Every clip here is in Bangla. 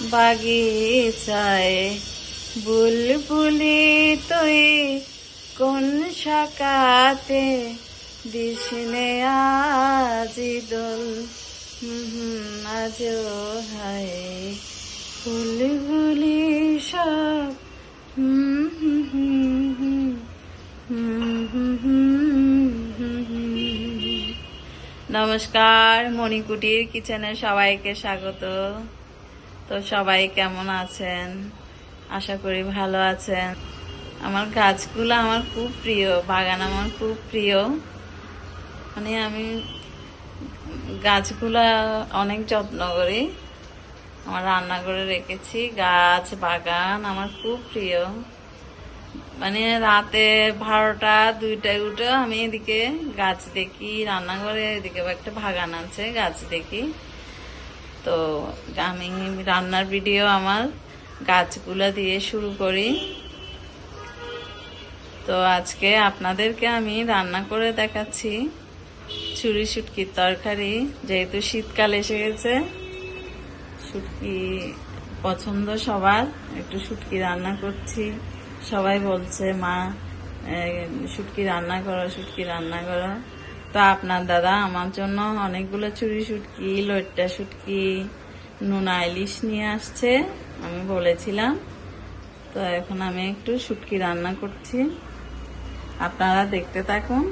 বাগিচায় বুলবুলি তুই কোন শাখাতে দিসনে আজি দোল। আজো হায় বুলবুলি সব। নমস্কার মণিকুটির কিচেনে সবাইকে স্বাগত। তো সবাই কেমন আছেন? আশা করি ভালো আছেন। আমার গাছগুলো আমার খুব প্রিয়, বাগান আমার খুব প্রিয়। মানে আমি গাছগুলা অনেক যত্ন করি। আমার রান্নাঘরে রেখেছি, গাছ, বাগান আমার খুব প্রিয়। মানে রাতে বারোটা, দুইটায় উঠে আমি এদিকে গাছ দেখি, রান্নাঘরে এদিকে একটা বাগান আছে, গাছ দেখি। তো আমি রান্নার ভিডিও আমার গাছগুলা দিয়ে শুরু করি। তো আজকে আপনাদেরকে আমি রান্না করে দেখাচ্ছি চুরি শুটকির তরকারি। যেহেতু শীতকাল এসে গেছে, শুটকি পছন্দ সবার। একটু শুটকি রান্না করছি। সবাই বলছে, মা শুটকি রান্না করো, শুটকি রান্না করো। তো আপনার দাদা আমার জন্য অনেকগুলো চুরি শুটকি লইট্টা শুটকি নুনা ইলিশ নিয়ে আসছে। আমি বলেছিলাম, তো এখন আমি একটু শুটকি রান্না করছি। আপনারা দেখতে থাকুন।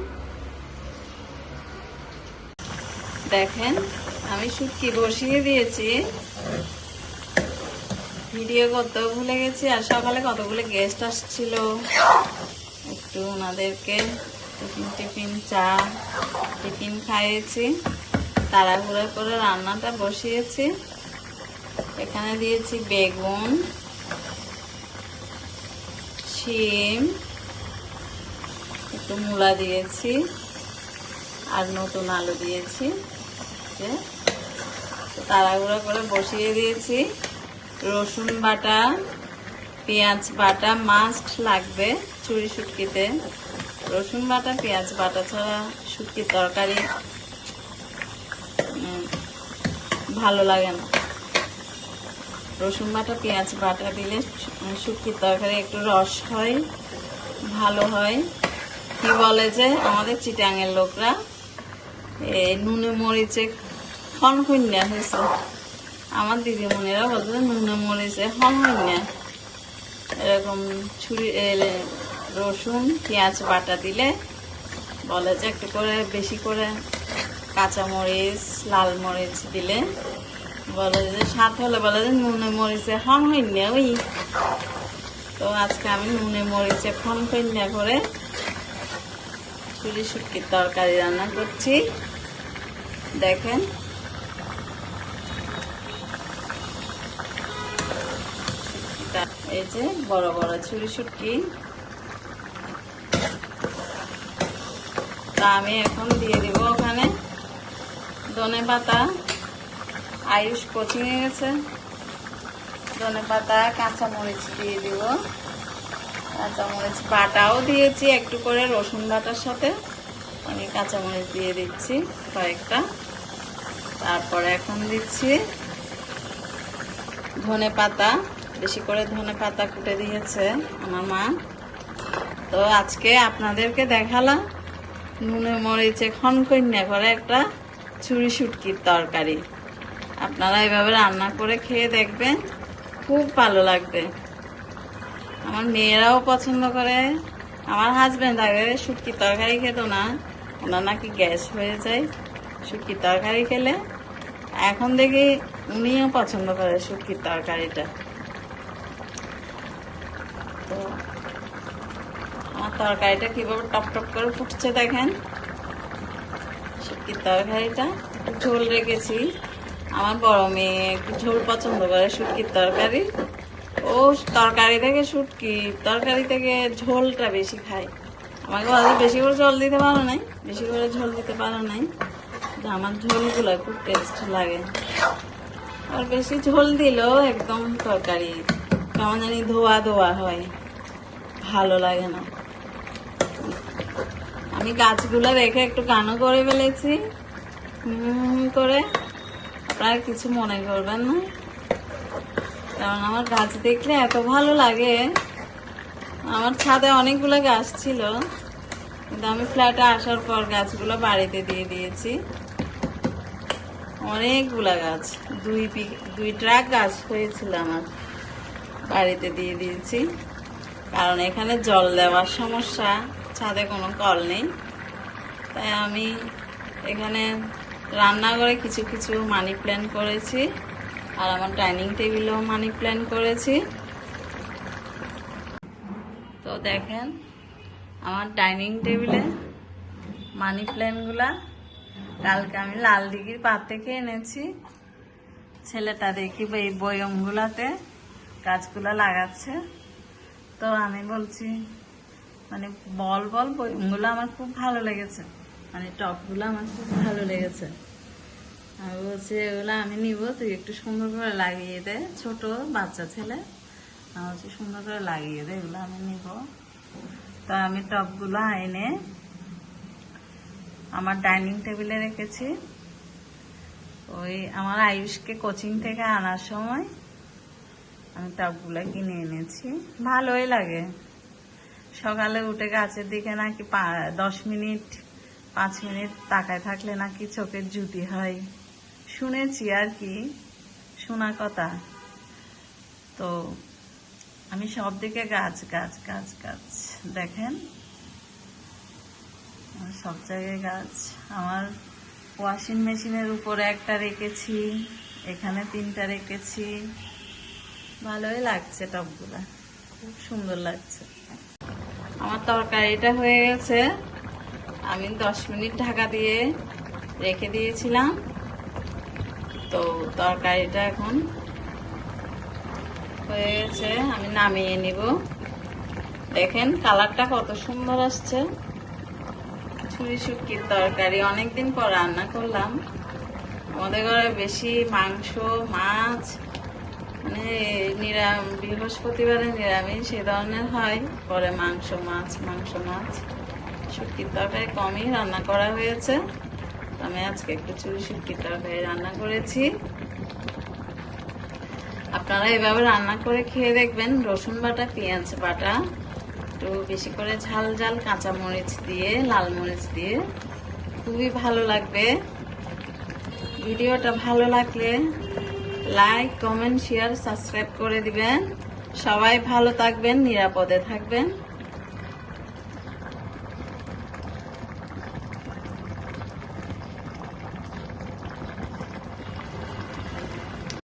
দেখেন, আমি শুটকি বসিয়ে দিয়েছি। ভিডিও করতেও ভুলে গেছি আর সকালে কতগুলো গেস্ট আসছিল। একটু ওনাদেরকে টিফিন টিফিন চা, টিফিন খাইয়েছি। তাড়াহুড়ো করে রান্নাটা বসিয়েছি। এখানে দিয়েছি বেগুন, শিম, একটু মূলা দিয়েছি, আর নতুন আলু দিয়েছি। তাড়াহুড়ো করে বসিয়ে দিয়েছি। রসুন বাটা, পেঁয়াজ বাটা মাস্ট লাগবে চুরি শুটকিতে রসুন বাটা, পেঁয়াজ বাটা ছাড়া শুটকির তরকারি ভালো লাগে না। রসুন বাটা, পেঁয়াজ বাটা দিলে শুটকির তরকারি একটু রস হয়, ভালো হয়। কি বলে যে, আমাদের চিটাঙের লোকরা এই নুনে মরিচে খনখন্যা হয়েছে। আমার দিদিমণিরা বলছে নুনে মরিচে খনখন্যা এরকম ছুরি রসুন, পেঁয়াজ বাটা দিলে বলে যে একটু করে, বেশি করে কাঁচা মরিচ, লাল মরিচ দিলে বলে যে স্বাদ হলে বলে যে নুনে মরিচে খন হইনা ওই। তো আজকে আমি নুনে মরিচে খন কন্যা করে চুলি শুটকির তরকারি রান্না করছি। দেখেন। এই যে বড় বড় ছুরি শুটকি। তা আমি এখন দিয়ে দিব ওখানে ধনে পাতা। আয়ুষ কোচিং এ গেছে। ধনে পাতা, কাঁচা মরিচ দিয়ে দিব। কাঁচামরিচ বাটাও দিয়েছি একটু করে রসুন বাটার সাথে। আমি কাঁচামরিচ দিয়ে দিচ্ছি কয়েকটা। তারপরে এখন দিচ্ছি ধনে পাতা। বেশি করে ধনে পাতা কুটে দিয়েছে আমার মা। তো আজকে আপনাদেরকে দেখালাম নুনে মরিচে খনকন্যা করে একটা চুরি শুটকির তরকারি। আপনারা এভাবে রান্না করে খেয়ে দেখবেন, খুব ভালো লাগবে। আমার মেয়েরাও পছন্দ করে। আমার হাজব্যান্ড আগে শুটকি তরকারি খেত না, ওনার নাকি গ্যাস হয়ে যায় শুটকি তরকারি খেলে। এখন দেখি উনিও পছন্দ করে শুটকির তরকারিটা। তো তরকারিটা কীভাবে টপ টপ করে ফুটছে দেখেন? শুটকির তরকারিটা ঝোল রেখেছি। আমার বড় মেয়ে একটু ঝোল পছন্দ করে শুটকির তরকারি। ও তরকারি থেকে শুটকি, তরকারি থেকে ঝোলটা বেশি খায়। আমাকে বলে, বেশি করে ঝোল দিতে পারো নাই, বেশি করে ঝোল দিতে পারো নাই। আমার ঝোলগুলো খুব টেস্ট লাগে। আর বেশি ঝোল দিলেও একদম তরকারি কেমন জানি ধোয়া ধোয়া হয়, ভালো লাগে না। আমি গাছগুলো রেখে একটু গানও করে ফেলেছি। করে। আপনারা কিছু মনে করবেন না। কারণ আমার গাছ দেখলে এত ভালো লাগে। আমার ছাদে অনেকগুলো গাছ ছিল। কিন্তু আমি ফ্ল্যাটে আসার পর গাছগুলো বাড়িতে দিয়ে দিয়েছি। অনেকগুলা গাছ। দুই দুই ট্রাক গাছ হয়েছিল আমার বাড়িতে দিয়ে দিয়েছি। কারণ এখানে জল দেওয়ার সমস্যা। ছাদে কোনো কল নেই। তাই আমি এখানে রান্নাঘরে কিছু কিছু মানি প্ল্যান করেছি আর আমার ডাইনিং টেবিলেও মানি প্ল্যান করেছি। তো দেখেন, আমার ডাইনিং টেবিলে মানি প্ল্যানগুলা কালকে আমি লাল দিঘির পাত থেকে এনেছি। ছেলেটা দেখি এই বয়মগুলাতে গাছগুলা লাগাচ্ছে। তো আমি বলছি মানে বল বল, বইগুলো আমার খুব ভালো লেগেছে। মানে টপগুলো আমার খুব ভালো লেগেছে। আমি বলছি, এগুলো আমি নিব, তুই একটু সুন্দর করে লাগিয়ে দে, ছোট বাচ্চা ছেলে। আমি বলছি, সুন্দর করে লাগিয়ে দে, এগুলো আমি নিব। তো আমি টপগুলো এনে আমার ডাইনিং টেবিলে রেখেছি। ওই আমার আয়ুষকে কোচিং থেকে আনার সময় আমি টপগুলো কিনে এনেছি। ভালোই লাগে। সকালে উঠে গাছের দিকে নাকি দশ মিনিট, পাঁচ মিনিট তাকায় থাকলে নাকি চোখের জুতি হয়। শুনেছি আর কি, শোনা কথা। তো আমি সব দিকে গাছ গাছ গাছ গাছ, দেখেন। সব জায়গায় গাছ। আমার ওয়াশিং মেশিনের উপরে একটা রেখেছি, এখানে তিনটা রেখেছি। ভালোই লাগছে টবগুলা, খুব সুন্দর লাগছে। আমার তরকারিটা হয়ে গেছে। আমি দশ মিনিট ঢাকা দিয়ে রেখে দিয়েছিলাম। তো তরকারিটা এখন হয়ে গেছে, আমি নামিয়ে নিব। দেখেন কালারটা কত সুন্দর আসছে। ছুরি শুটকির তরকারি, অনেকদিন পর রান্না করলাম। আমাদের ঘরে বেশি মাংস, মাছ বৃহস্পতিবারে নিরামিষ সে ধরনের হয়। পরে মাংস, মাছ মাংস, মাছ। শুটকির তরকারি কমই রান্না করা হয়েছে। আমি আজকে একটু চুরি শুটকির তরকারি রান্না করেছি। আপনারা এভাবে রান্না করে খেয়ে দেখবেন, রসুন বাটা, পেঁয়াজ বাটা, একটু বেশি করে ঝাল ঝাল কাঁচা মরিচ দিয়ে, লাল মরিচ দিয়ে। খুবই ভালো লাগবে। ভিডিওটা ভালো লাগলে লাইক কমেন্ট শেয়ার সাবস্ক্রাইব করে দিবেন। সবাই ভালো থাকবেন নিরাপদে থাকবেন।